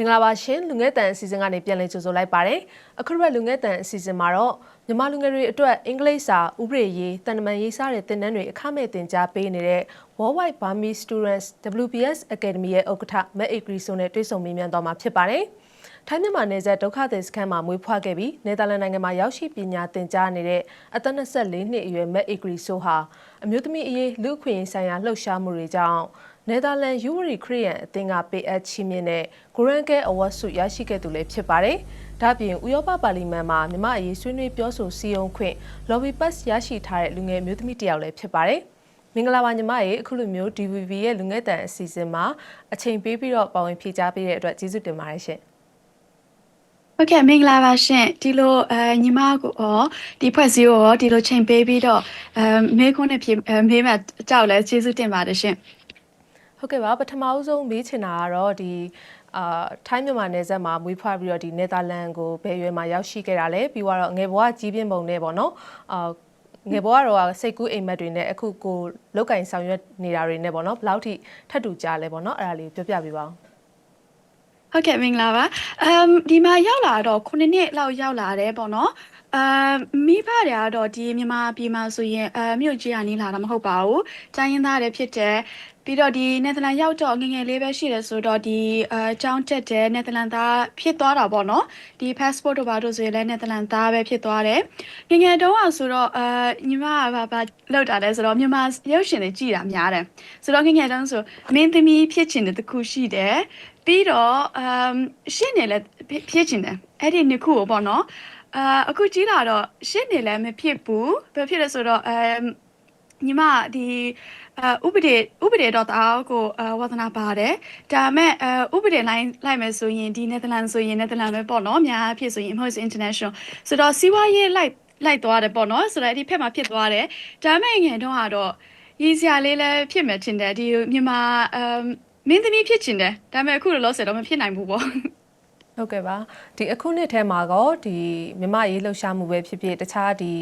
မင်္ဂလာပါရှင်လူငယ်တန်အစီအစဉ်ကနေပြန်လည်ကြိုဆိုလိုက်ပါတယ်အခုတစ်ပတ်လူငယ်တန်အစီအစဉ်မှာတော့မြန်မာလူငယ်တွေအတွက်အင်္ဂလိပ်စာဥပဒေရေးတန်တမန်ရေးစတဲ့သင်တန်းတွေအခမဲ့သင်ကြားပေးနေတဲ့ Worldwide Burmese Students WBS Academy ရဲ့ဥက္ကဋ္ဌမက်အေဂရီဆိုနဲ့တွေ့ဆုံမေးမြန်းသွားမှာဖြစ်ပါတယ်ထိုင်းမြန်မာနယ်စပ်ဒုက္ခသည်စခန်းမှာမွေးဖွားခဲ့ပြီးနယ်သာလန်နိုင်ငံမှာရောက်ရှိပညာသင်ကြားနေတဲ့အသက်24နှစ်အရွယ်မက်အေဂရီဆိုဟာအမျိုးသမီးအရေးလူ့အခွင့်အရေးဆိုင်ရာလှုပ်ရှားမှုတွေကြောင့် နယ်သာလန်ယူဝရီခရီးယန်အသင်းကပေးအပ်ချီးမြှင့်တဲ့ဂရန်ကဲအဝတ်ဆုရရှိခဲ့သူလည်းဖြစ်ပါတယ်။ဒါ့အပြင်ဥရောပပါလီမန်မှာမြမအရေးဆွေးနွေးပြောဆိုစည်းရုံးခွင့် lobby pass ရရှိထားတဲ့လူငယ်မျိုးသမီးတစ်ယောက်လည်းဖြစ်ပါတယ်။မင်္ဂလာပါညီမရေအခုလိုမျိုး DVB ရဲ့လူငယ်တန်အစီအစဉ်မှာအချိန်ပေးပြီးတော့ပါဝင်ဖြည့်ကြားပေးတဲ့အတွက်ကျေးဇူးတင်ပါတယ်ရှင်။ဟုတ်ကဲ့မင်္ဂလာပါရှင်ဒီလိုအဲညီမကိုရောဒီဖွဲ့စည်းကိုရောဒီလိုချိန်ပေးပြီးတော့အဲမေးခွန်းနဲ့ဖြေအဲမေးမှကြောက်လဲကျေးဇူးတင်ပါတယ်ရှင် ဟုတ်ကဲ့ပါပထမအဆုံးမေးချင်တာကတော့ဒီအာထိုင်းမြန်မာနယ်စပ်မှာမွေးဖွားပြီးတော့ဒီနယ်သာလန်ကိုဘယ်ရွယ်မှာရောက်ရှိခဲ့တာလဲပြီးတော့ငယ်ဘဝကြီးပြင်းပုံနဲ့ပေါ့နော်အာငယ်ဘဝတော့စိတ်ကူးအိမ်မက်တွေနဲ့အခုကိုလောက်ကင်ဆောင်ရွက်နေတာတွေနဲ့ပေါ့နော်ဘယ်လောက်ထိထပ်တူကြလဲပေါ့နော်အဲ့ဒါလေးပြောပြပေးပါဦးဟုတ်ကဲ့မင်္ဂလာပါအမ်ဒီမှာရောက်လာတော့9နှစ်လောက်ရောက်လာတယ်ပေါ့နော် အမ်မိဘတွေကတော့ဒီမြန်မာပြည်မှာဆိုရင်အမြို့ကြီးကနေလာတာမဟုတ်ပါဘူးတိုင်းရင်းသားတွေဖြစ်တယ်ပြီးတော့ဒီနယ်သာလန်ရောက်တော့ငယ်ငယ်လေးပဲရှိတယ်ဆိုတော့ဒီအဲအကြောင်းတက်တဲ့နယ်သာလန်သားဖြစ်သွားတာပေါ့နော်ဒီ passport တို့ဘာတို့ဆိုရင်လည်းနယ်သာလန်သားပဲဖြစ်သွားတယ်ငယ်ငယ်တုန်းကဆိုတော့အဲညီမကဘာဘာလောက်တာလဲဆိုတော့မြန်မာရုပ်ရှင်တွေကြည့်တာများတယ်ဆိုတော့ငယ်ငယ်တုန်းဆိုမင်းသမီးဖြစ်ချင်တဲ့တခုရှိတယ်ပြီးတော့အမ်ရှင်းနေလဲဖြစ်ချင်တယ်အဲ့ဒီနှစ်ခုကိုပေါ့နော် အာအခုကြီးလာတော့ရှင်းနေလဲမဖြစ်ဘူးဘာဖြစ်လဲဆိုတော့အမ်ညီမဒီအဥပဒေဥပဒေတော့တအားကိုအဝါသနာပါတယ်ဒါပေမဲ့အဥပဒေလိုက်လိုက်မယ်ဆိုရင်ဒီနယ်သာလန်ဆိုရင်နယ်သာလန်ပဲပေါ့နော်အများအဖြစ်ဆိုရင် Moise International ဆိုတော့စီးပွားရေးလိုက်လိုက်သွားတယ်ပေါ့နော်ဆိုတော့အဲ့ဒီဖက်မှာဖြစ်သွားတယ်ဒါပေမဲ့ငယ်တော့ကတော့ရည်စရာလေးလည်းဖြစ်မယ်ထင်တယ်ဒီမြန်မာအမ်မင်းသမီးဖြစ်ချင်တယ်ဒါပေမဲ့အခုလောလောဆယ်တော့မဖြစ်နိုင်ဘူးပေါ့ ဟုတ်ကဲ့ပါဒီအခုနှစ်ထဲမှာကောဒီမြမရေးလှုပ်ရှားမှုပဲဖြစ်ဖြစ်တခြားဒီ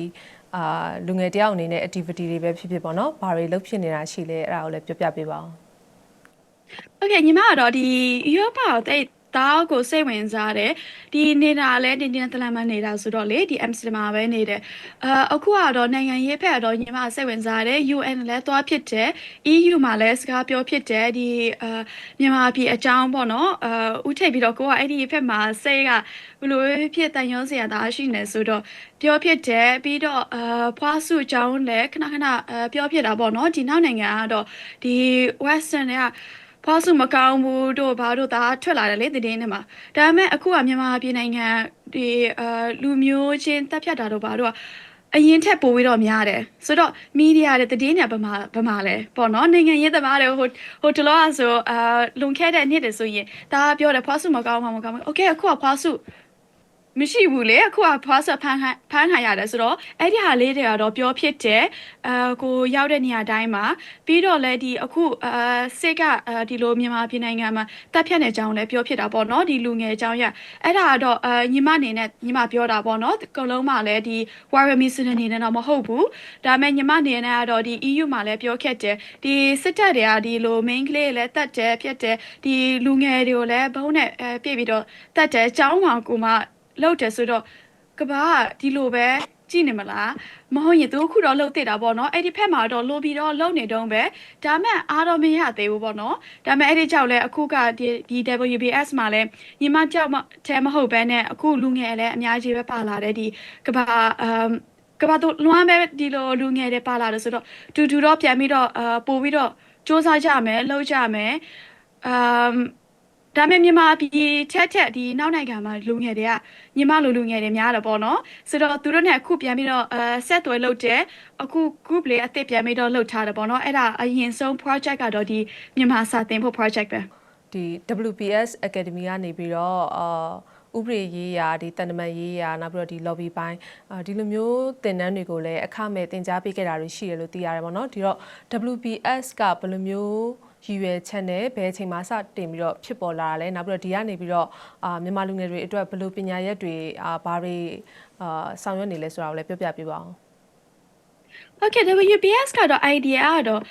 အာလူငယ်တယောက်အနေနဲ့ activity တွေပဲဖြစ်ဖြစ်ပေါ့နော်ဘာတွေလုပ်ဖြစ်နေတာရှိလဲအဲ့ဒါကိုလည်းပြောပြပေးပါဦး โอเคညီမကတော့ဒီဥရောပကိုတိတ် တားကိုစိတ်ဝင်စားတယ်ဒီနေတာလဲဒီနေတလန်မနေတာဆိုတော့လေဒီအမ်စတာဒမ်ပဲနေတယ်အာအခုကတော့နိုင်ငံရေးဖက်ကတော့ညီမစိတ်ဝင်စားတယ် UN လည်းသွားဖြစ်တယ် EU မှာလည်းစကားပြောဖြစ်တယ်ဒီအာမြန်မာပြည်အကြောင်းပေါ့နော်အာဥထိပ်ပြီးတော့ကိုကအဲ့ဒီဖက်မှာစိတ်ကဘလို့ဖြစ်တန်ရုံးစရာတာရှိနေဆိုတော့ပြောဖြစ်တယ်ပြီးတော့အာဖွားစုအကြောင်းလည်းခဏခဏအာပြောဖြစ်တာပေါ့နော်ဒီနောက်နိုင်ငံကတော့ဒီ Western က ဖွားစုမကောင်းဘူးတို့ဘာတို့ဒါထွက်လာတယ်လေသတင်းထဲမှာဒါပေမဲ့အခုကမြန်မာပြည်နိုင်ငံဒီအာလူမျိုးချင်းတက်ဖြတ်တာတို့ဘာတို့ကအရင်ထက်ပိုပြီးတော့များတယ်ဆိုတော့မီဒီယာတွေသတင်းတွေဗမာဗမာလဲပေါ့နော်နိုင်ငံရေးသမားတွေဟိုဟိုတလောကဆိုအာလွန်ခဲ့တဲ့နှစ်တည်းဆိုရင်ဒါပြောတယ်ဖွားစုမကောင်းမှမကောင်းဘူးโอเคအခုကဖွားစု မရှိဘူးလေအခုကဖွားဆက်ဖန်းဖန်းခံရတယ်ဆိုတော့အဲ့ဒီဟာလေးတွေကတော့ပြောဖြစ်တယ်အာကိုရောက်တဲ့နေရာတိုင်းမှာပြီးတော့လည်းဒီအခုအာစစ်ကအာဒီလိုမြန်မာပြည်နိုင်ငံမှာတပ်ဖြတ်နေကြောင်းလည်းပြောဖြစ်တာပေါ့နော်ဒီလူငယ်အကြောင်းရအဲ့ဒါကတော့အာညီမအနေနဲ့ညီမပြောတာပေါ့နော်ကလုံးမှလည်းဒီ warrior mission အနေနဲ့တော့မဟုတ်ဘူးဒါပေမဲ့ညီမအနေနဲ့ကတော့ဒီ EU မှာလည်းပြောခဲ့တယ်ဒီစစ်တပ်တွေကဒီလို main ကလေးလည်းတတ်တယ်ဖြစ်တယ်ဒီလူငယ်တွေကိုလည်းဘုံနဲ့အဲပြည့်ပြီးတော့တတ်တယ်အကြောင်းမှာကိုမှ လောက်တယ်ဆိုတော့ကဘာကဒီလိုပဲကြည့်နေမလားမဟုတ်ရင်သူအခုတော့လှုပ်တက်တာပေါ့နော်အဲ့ဒီဖက်မှာတော့လိုပြီးတော့လှုပ်နေတုံးပဲဒါမဲ့အားတော့မရသေးဘူးပေါ့နော်ဒါမဲ့အဲ့ဒီကြောက်လဲအခုကဒီဒီ WBS မှာလဲညီမကြောက်မတဲမဟုတ်ဘဲနဲ့အခုလူငယ်လည်းအများကြီးပဲပါလာတယ်ဒီကဘာအမ်ကဘာတော့လွမ်းပဲဒီလိုလူငယ်တွေပါလာတယ်ဆိုတော့တူတူတော့ပြန်ပြီးတော့အာပို့ပြီးတော့စူးစမ်းကြမယ်လှုပ်ကြမယ်အမ် ဒါပေမဲ့မြန်မာပြည်ချက်ချက်ဒီနောက်နိုင်ငံမှာလူငယ်တွေကညီမလိုလူငယ်တွေများတယ်ပေါ့နော်ဆိုတော့သူတို့နဲ့အခုပြန်ပြီးတော့အဲဆက်သွယ်လုပ်တယ်အခု group လေးအသစ်ပြန်ပြီးတော့လုပ်ထားတယ်ပေါ့နော်အဲ့ဒါအရင်ဆုံး project ကတော့ဒီမြန်မာစာသင်ဖို့ project ပဲဒီ WPS Academy ကနေပြီးတော့အာဥပဒေရေးရာဒီတန်တမန်ရေးရာနောက်ပြီးတော့ဒီ lobby ပိုင်းအာဒီလိုမျိုးသင်တန်းတွေကိုလည်းအခမဲ့သင်ကြားပေးခဲ့တာတွေရှိတယ်လို့သိရတယ်ပေါ့နော်ဒီတော့ WPS ကဘယ်လိုမျိုး ရည်ရွယ်ချက်နဲ့ဘယ်အချိန်မှစတင်ပြီးတော့ဖြစ်ပေါ်လာတာလဲနောက်ပြီးတော့ဒီကနေပြီးတော့အာမြန်မာလူငယ်တွေအတွက်ဘယ်လိုပညာရက်တွေအာဘာတွေအာဆောင်ရွက်နေလဲဆိုတာကိုလည်းပြောပြပေးပါအောင် Okay WBS ကတော့ idea ကတော့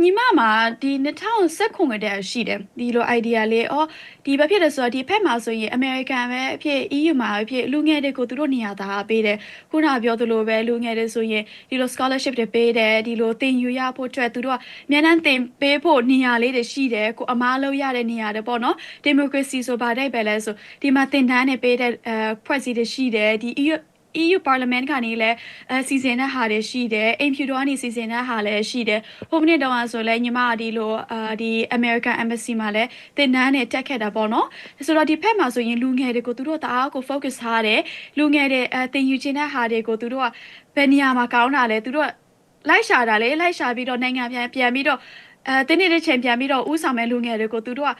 ညီမမှာဒီ2019ခုတည်းရှိတယ်ဒီလို idea လေးအော်ဒီဘာဖြစ်လဲဆိုတော့ဒီဖက်မှာဆိုရင် American ပဲအဖြစ် EU မှာအဖြစ်လူငယ်တွေကိုသူတို့နေရာသားပေးတယ်ခုနကပြောသလိုပဲလူငယ်တွေဆိုရင်ဒီလို scholarship တွေပေးတယ်ဒီလိုသင်ယူရဖို့အတွက်သူတို့ကမြန်နှန်းသင်ပေးဖို့နေရာလေးတွေရှိတယ်ကိုအမားလို့ရတဲ့နေရာတွေပေါ့နော် democracy ဆိုဘာတိုက်ပဲလဲဆိုဒီမှာသင်တန်းတွေပေးတဲ့အဲဖွဲ့စည်းတွေရှိတယ်ဒီ EU EU Parliament ကနေလည်းအဲစီစဉ်တဲ့ဟာတွေရှိတယ်အိမ်ဖြူတော်ကနေစီစဉ်တဲ့ဟာလည်းရှိတယ်ဟိုမနေ့တုန်းကဆိုလည်းညီမကဒီလိုအာဒီ American Embassy မှာလည်းသင်တန်းနဲ့တက်ခဲ့တာပေါ့နော်ဆိုတော့ဒီဖက်မှာဆိုရင်လူငယ်တွေကိုသူတို့တအားကို focus ထားတယ်လူငယ်တွေအဲသင်ယူခြင်းတဲ့ဟာတွေကိုသူတို့ကဘယ်နေရာမှာကောင်းတာလဲသူတို့ကလိုက်ရှာတာလေလိုက်ရှာပြီးတော့နိုင်ငံပြန်ပြန်ပြီးတော့အဲတင်းနေတဲ့ချိန်ပြန်ပြီးတော့ဥဆောင်မဲ့လူငယ်တွေကိုသူတို့က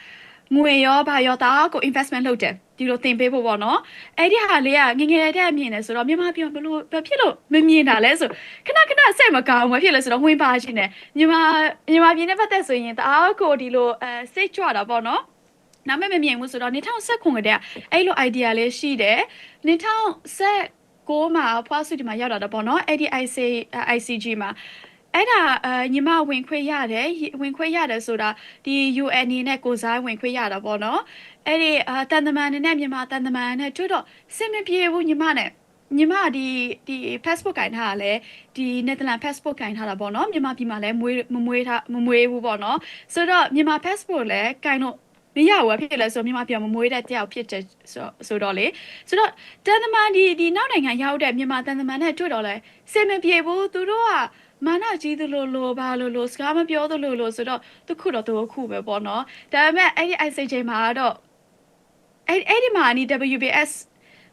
ငွေရောဘာရောတအားကို investment လုပ်တယ်ဒီလိုသင်ပေးဖို့ပေါ့နော်အဲ့ဒီဟာလေးကငယ်ငယ်တည်းအမြင်နေဆိုတော့မြန်မာပြည်ဘလို့ဘာဖြစ်လို့မမြင်တာလဲဆိုခဏခဏစိတ်မကောင်းဘူးဘာဖြစ်လဲဆိုတော့ဝင်ပါခြင်းနဲ့မြန်မာမြန်မာပြည်နဲ့ပတ်သက်ဆိုရင်တအားကိုဒီလိုအဲစိတ်ကြွတာပေါ့နော်နာမည်မမြင်ဘူးဆိုတော့2019ခုတည်းကအဲ့လို idea လေးရှိတယ်2019မှာဖွားစုဒီမှာရောက်လာတာပေါ့နော်အဲ့ဒီ IC ICG မှာ အဲ့ဒါအညီမဝင်ခွင့်ရတယ်ဝင်ခွင့်ရတယ်ဆိုတာဒီ UN အနေနဲ့ကိုစားဝင်ခွင့်ရတာပေါ့နော်အဲ့ဒီအာတန်တမန်နဲ့မြန်မာတန်တမန်နဲ့တွေ့တော့စင်မပြေဘူးညီမနဲ့ညီမဒီဒီ passport ကင်ထားတာလဲဒီ Netherlands passport ကင်ထားတာပေါ့နော်မြန်မာပြည်မှာလဲမွေးမမွေးထားမမွေးဘူးပေါ့နော်ဆိုတော့မြန်မာ passport လဲကင်တော့မရဘူးဖြစ်လဲဆိုမြန်မာပြည်မှာမမွေးတဲ့တယောက်ဖြစ်တယ်ဆိုဆိုတော့လေဆိုတော့တန်တမန်ဒီဒီနောက်နိုင်ငံရောက်တဲ့မြန်မာတန်တမန်နဲ့တွေ့တော့လဲစင်မပြေဘူးသူတို့က မာနကြီးသလိုလိုဘာလိုလိုစကားမပြောသလိုလိုဆိုတော့သူခုတော့သူခုပဲပေါ့နော်ဒါပေမဲ့အဲ့ဒီ ICJ မှာတော့အဲ့အဲ့ဒီမှာအနီ WBS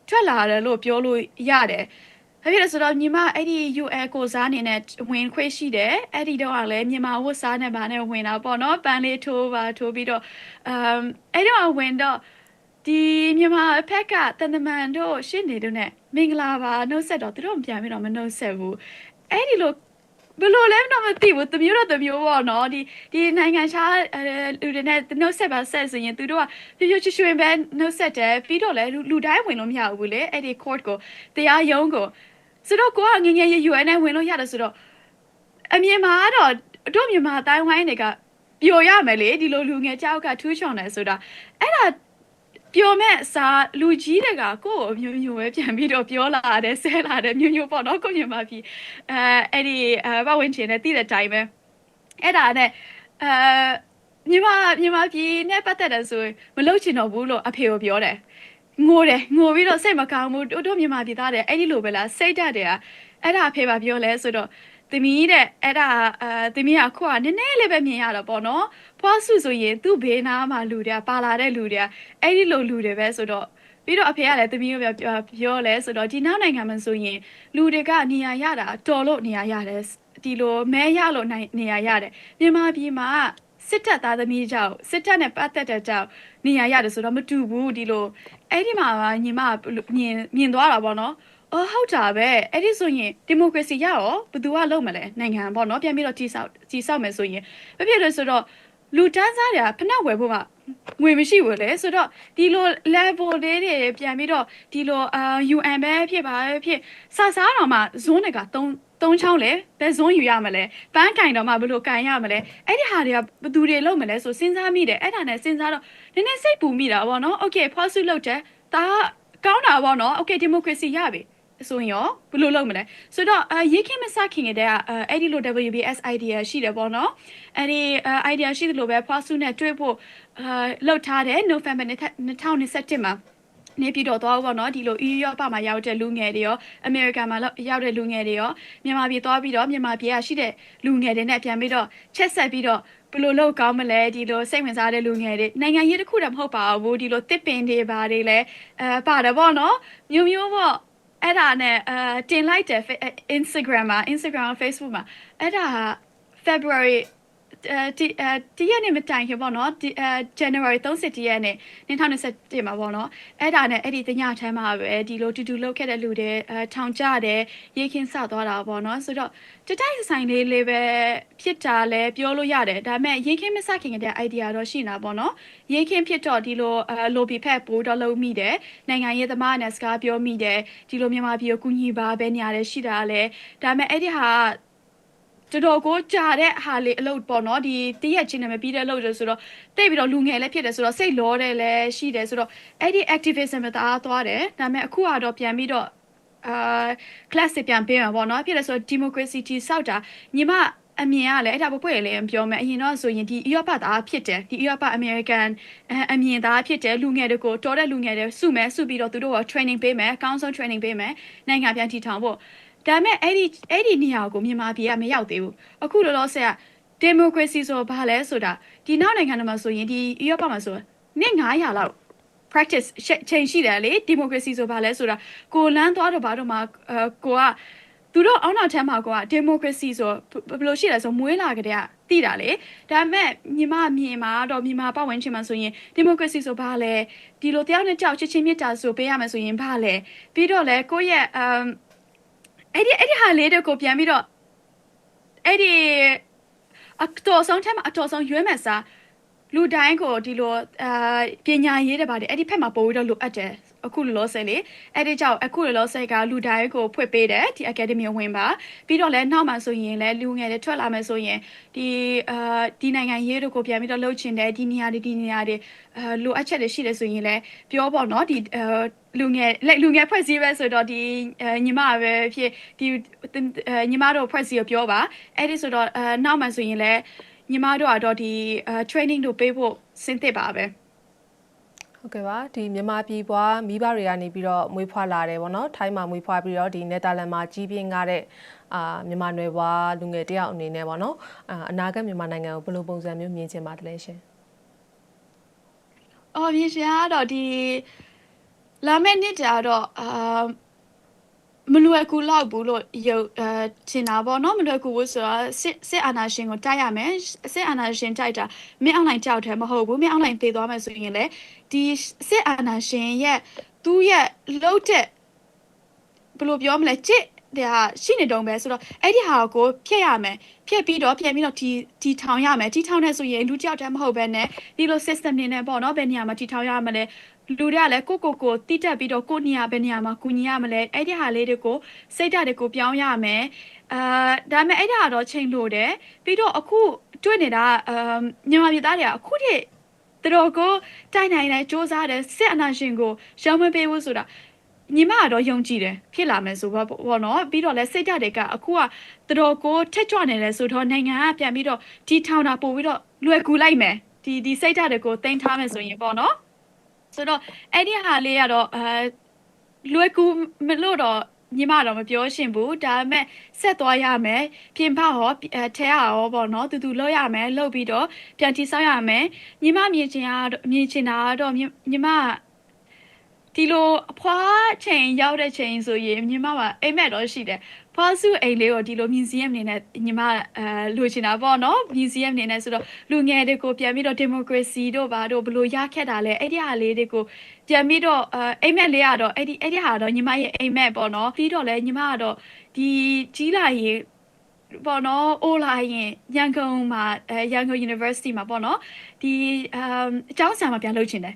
ထွက်လာတယ်လို့ပြောလို့ရတယ်။ဘာဖြစ်လဲဆိုတော့ညီမအဲ့ဒီ UL ကိုစားအနေနဲ့ဝင်ခွင့်ရှိတယ်။အဲ့ဒီတော့ကလည်းမြန်မာဝတ်စားနဲ့ဗာနဲ့ဝင်တာပေါ့နော်။ပန်းလေးထိုးပါထိုးပြီးတော့အမ်အဲ့ဒီတော့ဝင်တော့ဒီမြန်မာအဖက်ကတန်တမန်တို့ရှင်းနေတို့ ਨੇ မင်္ဂလာပါနှုတ်ဆက်တော့သူတို့မပြန်ပြီးတော့မနှုတ်ဆက်ဘူး။အဲ့ဒီလို ဘယ်လိုလဲတော့မသိဘူးတမျိုးတော့တမျိုးပေါ့နော်ဒီဒီနိုင်ငံခြားအဲလူတွေနဲ့နှုတ်ဆက်ပါဆက်ဆိုရင်သူတို့ကပြပြချွှွှွှင်ပဲနှုတ်ဆက်တယ်ပြီးတော့လဲလူလူတိုင်းဝင်လို့မရဘူးလေအဲ့ဒီ court ကိုတရားရုံးကိုဆိုတော့ကိုကငငယ်ရ UN နဲ့ဝင်လို့ရတယ်ဆိုတော့အမြင်မှာတော့တို့မြန်မာတိုင်းဝိုင်းတွေကပျော်ရမယ်လေဒီလိုလူငယ်ကြောက်ကထူးချွန်တယ်ဆိုတာအဲ့ဒါ ပျော်မဲ့အစားလူကြီးတွေကကိုယ့်ကိုအမျိုးမျိုးပဲပြန်ပြီးတော့ပြောလာတယ်ဆဲလာတယ်မျိုးမျိုးပေါ့နော်ကိုမြင်ပါပြီအဲအဲ့ဒီအဲပတ်ဝန်းကျင်နဲ့တည်တဲ့အတိုင်းပဲအဲ့ဒါနဲ့အဲမြန်မာမြန်မာပြည်နဲ့ပတ်သက်တယ်ဆိုရင်မလုပ်ချင်တော့ဘူးလို့အဖေကိုပြောတယ်ငိုတယ်ငိုပြီးတော့စိတ်မကောင်းဘူးတို့တို့မြန်မာပြည်သားတယ်အဲ့ဒီလိုပဲလားစိတ်ဓာတ်တွေကအဲ့ဒါအဖေပါပြောလဲဆိုတော့ သမီးတဲ့အဲ့ဒါအာသမီးကခုကနည်းနည်းလေးပဲမြင်ရတော့ပေါ့နော်ဖွားစုဆိုရင်သူ့ဘေးနားမှာလူတွေကပါလာတဲ့လူတွေကအဲ့ဒီလိုလူတွေပဲဆိုတော့ပြီးတော့အဖေကလည်းသမီးကိုပြောပြောလဲဆိုတော့ဒီနောက်နိုင်ငံမှာဆိုရင်လူတွေကနေရာရတာတော်လို့နေရာရတယ်ဒီလိုမဲရလို့နိုင်နေရာရတယ်မြန်မာပြည်မှာစစ်တပ်သားသမီးကြောင့်စစ်တပ်နဲ့ပတ်သက်တဲ့ကြောင့်နေရာရတယ်ဆိုတော့မတူဘူးဒီလိုအဲ့ဒီမှာညီမမြင်မြင်သွားတာပေါ့နော် အော်ဟုတ်တာပဲအဲ့ဒီဆိုရင်ဒီမိုကရေစီရရောဘယ်သူကလုပ်မလဲနိုင်ငံပေါ့နော်ပြန်ပြီးတော့ကြီးဆောက်ကြီးဆောက်မယ်ဆိုရင်ဘာဖြစ်လဲဆိုတော့လူတန်းစားတွေကဖနှက်ဝယ်ဖို့ကငွေမရှိဘူးလေဆိုတော့ဒီလို level လေးတွေပြန်ပြီးတော့ဒီလိုအာ UN ပဲဖြစ်ပါပဲဖြစ်စစားတော့မှ zone တွေက3သုံးချောင်းလဲဘယ်ဇွန်းယူရမလဲပန်းကင်တော့မှဘယ်လိုကင်ရမလဲအဲ့ဒီဟာတွေကဘယ်သူတွေလုပ်မလဲဆိုစဉ်းစားမိတယ်အဲ့ဒါနဲ့စဉ်းစားတော့နည်းနည်းစိတ်ပူမိတာပေါ့နော်โอเคဖော်စုလုပ်တယ်ဒါကောင်းတာပေါ့နော်โอเคဒီမိုကရေစီရပြီ ဆိုရင်ရောဘယ်လိုလုပ်မလဲဆိုတော့အရေးခင်းမစခင်ကတည်းကအဲ့ဒီလို WBS idea ရှိတယ်ပေါ့နော်အဲ့ဒီ idea ရှိတယ်လို့ပဲဖွားစုနဲ့တွေ့ဖို့အာလောက်ထားတယ် November 2021မှာနေပြည်တော်သွားဖို့ပေါ့နော်ဒီလို EU ရောပမှာရောက်တဲ့လူငယ်တွေရောအမေရိကန်မှာရောက်တဲ့လူငယ်တွေရောမြန်မာပြည်သွားပြီးတော့မြန်မာပြည်ကရှိတဲ့လူငယ်တွေနဲ့ပြန်ပြီးတော့ချက်ဆက်ပြီးတော့ဘယ်လိုလုပ်ကောင်းမလဲဒီလိုစိတ်ဝင်စားတဲ့လူငယ်တွေနိုင်ငံရေးတစ်ခုတည်းမဟုတ်ပါဘူးဒီလိုတစ်ပင်တွေဘာတွေလဲအဲပါတယ်ပေါ့နော်မျိုးမျိုးပေါ့ အဲ့ဒါနဲ့အဲတင်လိုက်တယ် Instagram မှာ Instagram မှာ Facebook မှာအဲ့ဒါ February အဲ ဒီအဲဒီရက်နေ့မတိုင်ခင်ပေါ့နော်ဒီအဲ January 30ရက်နေ့2021မှာပေါ့နော်အဲ့ဒါနဲ့အဲ့ဒီတညထဲမှာပဲဒီလိုတူတူလောက်ခဲ့တဲ့လူတွေအဲထောင်ကြတယ်ရေခင်းဆသွားတာပေါ့နော်ဆိုတော့တတိုက်ဆိုင်လေးလေးပဲဖြစ်တာလဲပြောလို့ရတယ်ဒါပေမဲ့ရေခင်းမစခင်ကတည်းက idea တော့ရှိနေတာပေါ့နော်ရေခင်းဖြစ်တော့ဒီလိုအဲ lobby ဖက်ပိုးတော့လုံးမိတယ်နိုင်ငံရေးသမားနဲ့စကားပြောမိတယ်ဒီလိုမြန်မာပြည်ကိုကူညီပါပဲနေရာလဲရှိတာလဲဒါပေမဲ့အဲ့ဒီဟာ တော်တော်ကိုကြာတဲ့ဟာလေးအလုပ်ပေါ့နော်ဒီတရက်ချင်းနဲ့မပြီးတဲ့အလုပ်တွေဆိုတော့တိတ်ပြီးတော့လူငယ်လည်းဖြစ်တယ်ဆိုတော့စိတ်လောတယ်လည်းရှိတယ်ဆိုတော့အဲ့ဒီ activism မှာတအားသွားတယ်ဒါပေမဲ့အခုကတော့ပြန်ပြီးတော့အာ class တွေပြန်ပေးမှာပေါ့နော်ဖြစ်တယ်ဆိုတော့ democracy တီဆောက်တာညီမအမြင်ကလည်းအဲ့ဒါဘပွေလည်းပြောမယ်အရင်တော့ဆိုရင်ဒီ Europe သားဖြစ်တယ်ဒီ Europe American အမြင်သားဖြစ်တယ်လူငယ်တွေကိုတော်တဲ့လူငယ်တွေစုမယ်စုပြီးတော့သူတို့က training ပေးမယ်အကောင်းဆုံး training ပေးမယ်နိုင်ငံပြန်ထီထောင်ဖို့ ဒါပေမဲ့အဲ့ဒီအဲ့ဒီနေရာကိုမြန်မာပြည်ကမရောက်သေးဘူးအခုလောလောဆယ်က democracy ဆိုဘာလဲဆိုတာဒီနောက်နိုင်ငံတွေမှာဆိုရင်ဒီ Europe မှာဆိုနေ့900လောက် practice ချိန်ရှိတယ်လေ democracy ဆိုဘာလဲဆိုတာကိုလန်းသွားတော့ဘာတော့မှအဲကိုကသူတို့အောင်းနောက်ထမ်းမှာကိုက democracy ဆိုဘယ်လိုရှိလဲဆိုမွေးလာကြတဲ့ကသိတာလေဒါပေမဲ့ညီမအမြင်မှာတော့မြန်မာပတ်ဝန်းကျင်မှာဆိုရင် democracy ဆိုဘာလဲဒီလိုတရားနဲ့ကြောက်ချစ်ချင်းမြတ်တာဆိုပေးရမယ်ဆိုရင်ဘာလဲပြီးတော့လဲကိုယ့်ရဲ့အမ် အဲ့ဒီအဲ့ဒီဟာလေးတွေကိုပြန်ပြီးတော့အဲ့ဒီအတော်ဆုံးထက်မှာအတော်ဆုံးရွေးမယ်စားလူတိုင်းကိုဒီလိုအာပညာရေးတဲ့ပါတယ်အဲ့ဒီဖက်မှာပို့ပြီးတော့လိုအပ်တယ်အခုလောလောဆယ်လေအဲ့ဒီကြောင့်အခုလောလောဆယ်ကလူတိုင်းကိုဖွင့်ပေးတယ်ဒီ academy ဝင်ပါပြီးတော့လဲနောက်မှဆိုရင်လဲလူငယ်တွေထွက်လာမယ်ဆိုရင်ဒီအာဒီနိုင်ငံရေးတို့ကိုပြန်ပြီးတော့လှုပ်ချင်တယ်ဒီနေရာတွေဒီနေရာတွေအာလိုအပ်ချက်တွေရှိတယ်ဆိုရင်လဲပြောပေါ့နော်ဒီအာ လူငယ်လက်လူငယ်ဖွဲ့စည်းပဲဆိုတော့ဒီညီမပဲဖြစ်ဒီညီမတို့ဖွဲ့စည်းကိုပြောပါအဲ့ဒီဆိုတော့အာနောက်မှဆိုရင်လဲညီမတို့ကတော့ဒီအဲ training တို့ပေးဖို့စဉ်းသစ်ပါပဲဟုတ်ကဲ့ပါဒီမြန်မာပြည်ပွားမိဘတွေကနေပြီးတော့မွေးဖွားလာတယ်ပေါ့နော်ထိုင်းမှာမွေးဖွားပြီးတော့ဒီနယ်သာလန်မှာကြီးပြင်းကားတဲ့အာမြန်မာနယ်ပွားလူငယ်တယောက်အနေနဲ့ပေါ့နော်အာအနာဂတ်မြန်မာနိုင်ငံကိုဘယ်လိုပုံစံမျိုးမြင်ချင်ပါတယ်လဲရှင်။အော်မြင်ရှင်ကတော့ဒီ လာမယ့်နှစ်တာတော့အာမလွယ်ကူတော့ဘူးလို့ယုံအဲထင်တာပေါ့နော်မလွယ်ကူဘူးဆိုတော့စစ်စစ်အာဏာရှင်ကိုတိုက်ရမယ်စစ်အာဏာရှင်တိုက်တာမင်းအွန်လိုင်းကြောက်တယ်မဟုတ်ဘူးမင်းအွန်လိုင်းသေသွားမယ်ဆိုရင်လေဒီစစ်အာဏာရှင်ရဲ့သူ့ရဲ့လှုပ်တဲ့ဘယ်လိုပြောမလဲချစ်တဲ့ဟာရှိနေတုံးပဲဆိုတော့အဲ့ဒီဟာကိုဖျက်ရမယ်ဖျက်ပြီးတော့ပြန်ပြီးတော့ဒီဒီထောင်ရမယ်ဒီထောင်နေဆိုရင်လူတစ်ယောက်တည်းမဟုတ်ဘဲနဲ့ဒီလို system နေနဲ့ပေါ့နော်ဘယ်နေရာမှာဒီထောင်ရမလဲ လူတွေကလည်းကိုကိုကိုတိတက်ပြီးတော့ကိုနေရာဘယ်နေရာမှာကူညီရမလဲအဲ့ဒီဟာလေးတွေကိုစိတ်ဓာတ်တွေကိုပြောင်းရမယ်အာဒါပေမဲ့အဲ့ဒါကတော့ချိန်လို့တယ်ပြီးတော့အခုတွေ့နေတာအမ်မြန်မာပြည်သားတွေကအခုထိသူတို့ကိုတိုက်နိုင်နိုင်စ조사တယ်စစ်အနာရှင်ကိုရောင်းမပေးဘူးဆိုတာညီမကတော့ယုံကြည်တယ်ဖြစ်လာမယ်ဆိုတော့ပေါ့နော်ပြီးတော့လဲစိတ်ဓာတ်တွေကအခုကတော်တော်ကိုထက်ကြွနေတယ်ဆိုတော့နိုင်ငံကပြန်ပြီးတော့ဒီထောင်တာပို့ပြီးတော့လွယ်ကူလိုက်မယ်ဒီဒီစိတ်ဓာတ်တွေကိုတင်ထားမယ်ဆိုရင်ပေါ့နော် ဆိုတော့အဲ့ဒီဟာလေးကတော့အဲလွယ်ကူမလို့တော့ညီမတော့မပြောရှင်ဘူးဒါပေမဲ့ဆက်သွားရမယ်ပြင်ပဟောအဲထဲရဟောပေါ့နော်တူတူလောက်ရမယ်လောက်ပြီးတော့ပြန်တိဆောက်ရမယ်ညီမမြင်ချင်တာမြင်ချင်တာကတော့ညီမ ဒီလိုအဖွားချိန်ရောက်တဲ့ချိန်ဆိုရင်ညီမကအိမ်မက်တော့ရှိတယ်ဖွားစုအိမ်လေးကိုဒီလို museum အနေနဲ့ညီမအဲလိုချင်တာပေါ့နော် museum အနေနဲ့ဆိုတော့လူငယ်တွေကိုပြန်ပြီးတော့ democracy တို့ဘာတို့ဘယ်လိုရခဲ့တာလဲအဲ့ဒီဟာလေးတွေကိုပြန်ပြီးတော့အဲအိမ်မက်လေးကတော့အဲ့ဒီအဲ့ဒီဟာတော့ညီမရဲ့အိမ်မက်ပေါ့နော်ပြီးတော့လဲညီမကတော့ဒီကြီးလာရင်ပေါ့နော်အိုလာရင်ရန်ကုန်မှာအဲရန်ကုန် University မှာပေါ့နော်ဒီအမ်အကျောင်းဆရာမပြန်လုပ်ချင်တယ်